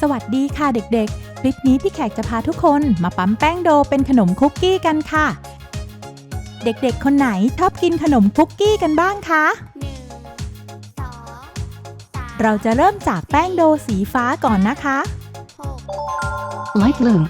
สวัสดีค่ะเด็กๆ คลิปนี้พี่แขกจะพาทุกคนมาปั๊มแป้งโดเป็นขนมคุกกี้กันค่ะ เด็กๆ คนไหนชอบกินขนมคุกกี้กันบ้างคะหนึ่งสองสามเราจะเริ่มจากแป้งโดสีฟ้าก่อนนะคะหก light blue,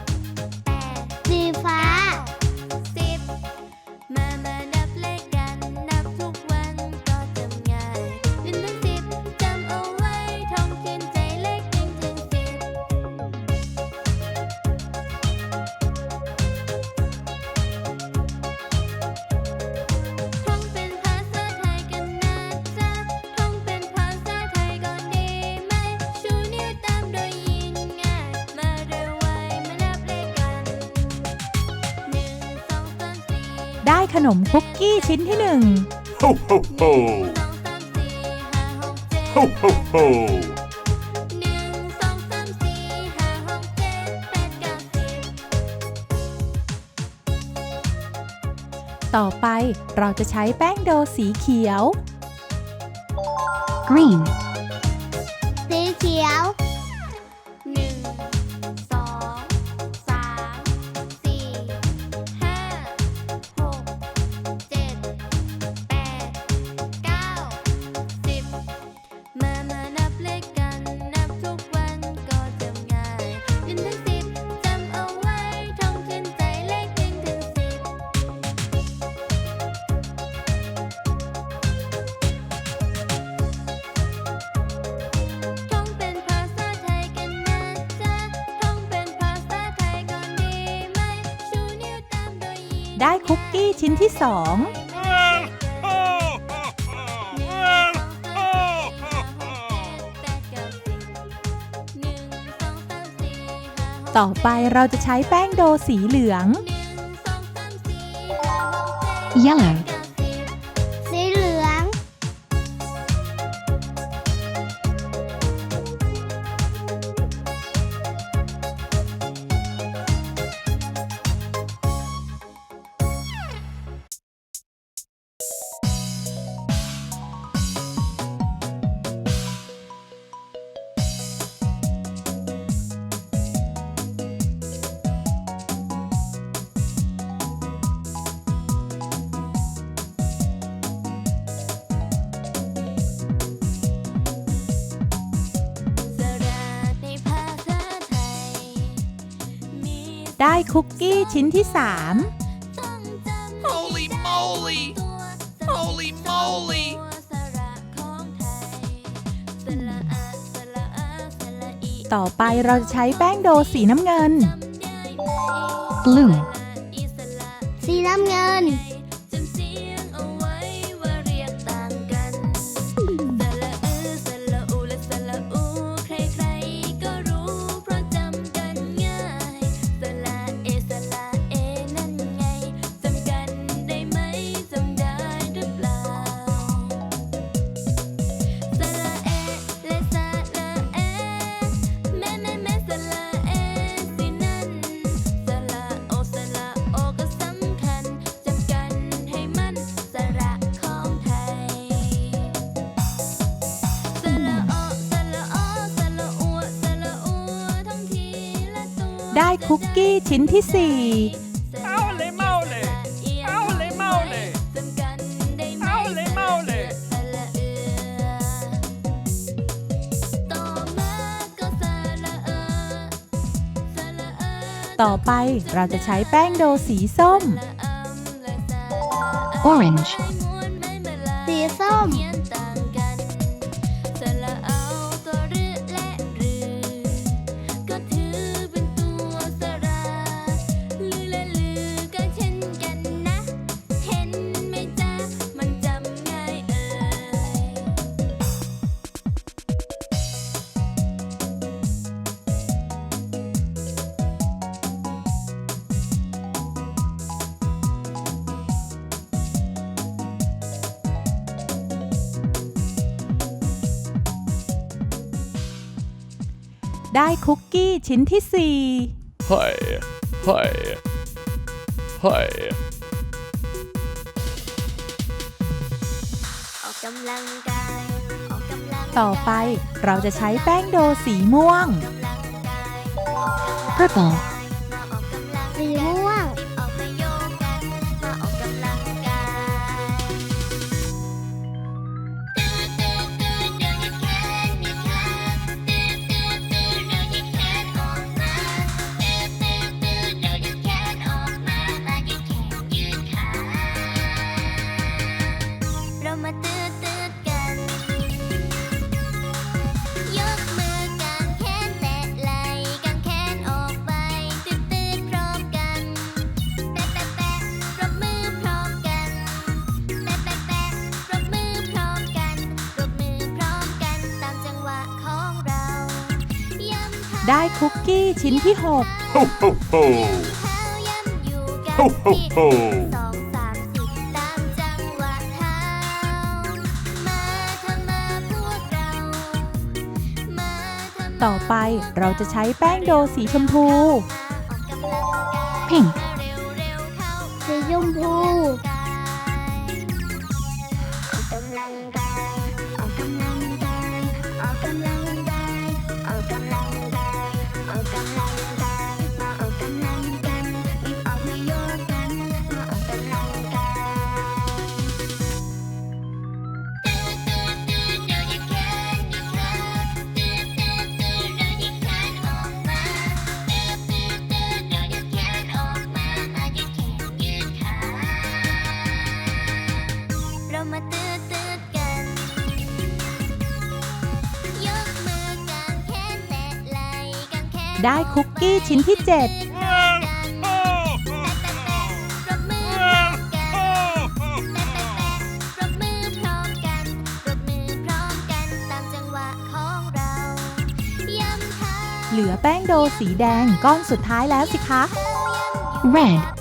ขนมคุกกี้ชิ้นที่หนึ่ง Ho, ho, หนึ่ง ho! สองสามสี่ห้าหกเจ็ด Ho, ho, ho! หนึ่งสองสามสี่ห้าหกเจ็ดแปดเก้าสิบต่อไปเราจะใช้แป้งโดสีเขียว green, สีเขียว ได้คุกกี้ชิ้นที่สองต่อไปเราจะใช้แป้งโดสีเหลือง yellow, ได้คุกกี้ชิ้นที่สามต้องจำ Holy moly! ตัว Holy moly! สระของไทยสระอาสระอาสระอีต่อไปเราจะใช้แป้งโดสีน้ำเงินจำได้ไหม blue, สีน้ำเงิน คุกกี้ชิ้นที่สี่เอาเลยเมาเลยเอาเลยเมาเลยจำกันได้ไหมเอาเลยเมาเลยสระเอือต่อมาก็สระเออสระเออต่อไปเราจะใช้แป้งโดสีส้ม orange, สีส้ม ได้คุกกี้ชิ้นที่สี่ Hi, hi, hi. ออกกำลังกายออกกำลังต่อไปเราจะใช้แป้งโดสีม่วงกำลังก Purple. ได้คุกกี้ชิ้นที่ 6 Ho, ho, ho. เท้าย้ำอยู่กัน Ho, ho, ที่ ho. สองสามสี่ตามจังหวะเท้ามาทำมาพวกเรา มาทำมาต่อไปเราจะใช้แป้งโดสีชมพู Pink. สีชมพูออกกำลังกาย มจังหวะของเราย้ำเท้าเหลือแป้งโดสีแดงก้อนสุดท้ายแล้วสิคะ Red.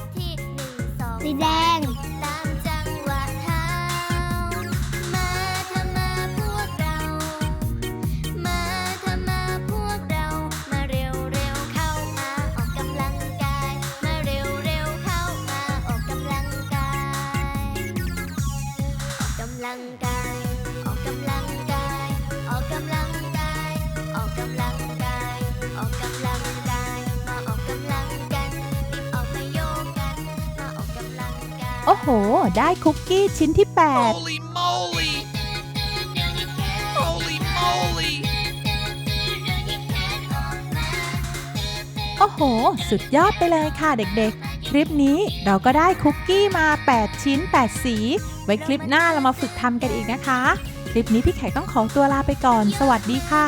ลังกาย ออกกำลังกาย ออกกำลังกาย ออกกำลังกาย ออกกำลังกาย มาออกกำลังกันรีบออกมาโยกกัน มาออกกำลังกาย โอ้โห ได้คุกกี้ชิ้นที่ 8 Holy moly! Holy moly! โอ้โห สุดยอดไปเลยค่ะเด็กๆ คลิปนี้เราก็ได้คุกกี้มา 8 ชิ้น 8 สี ไว้คลิปหน้าเรามาฝึกทำกันอีกนะคะ คลิปนี้พี่แขกต้องขอตัวลาไปก่อน สวัสดีค่ะ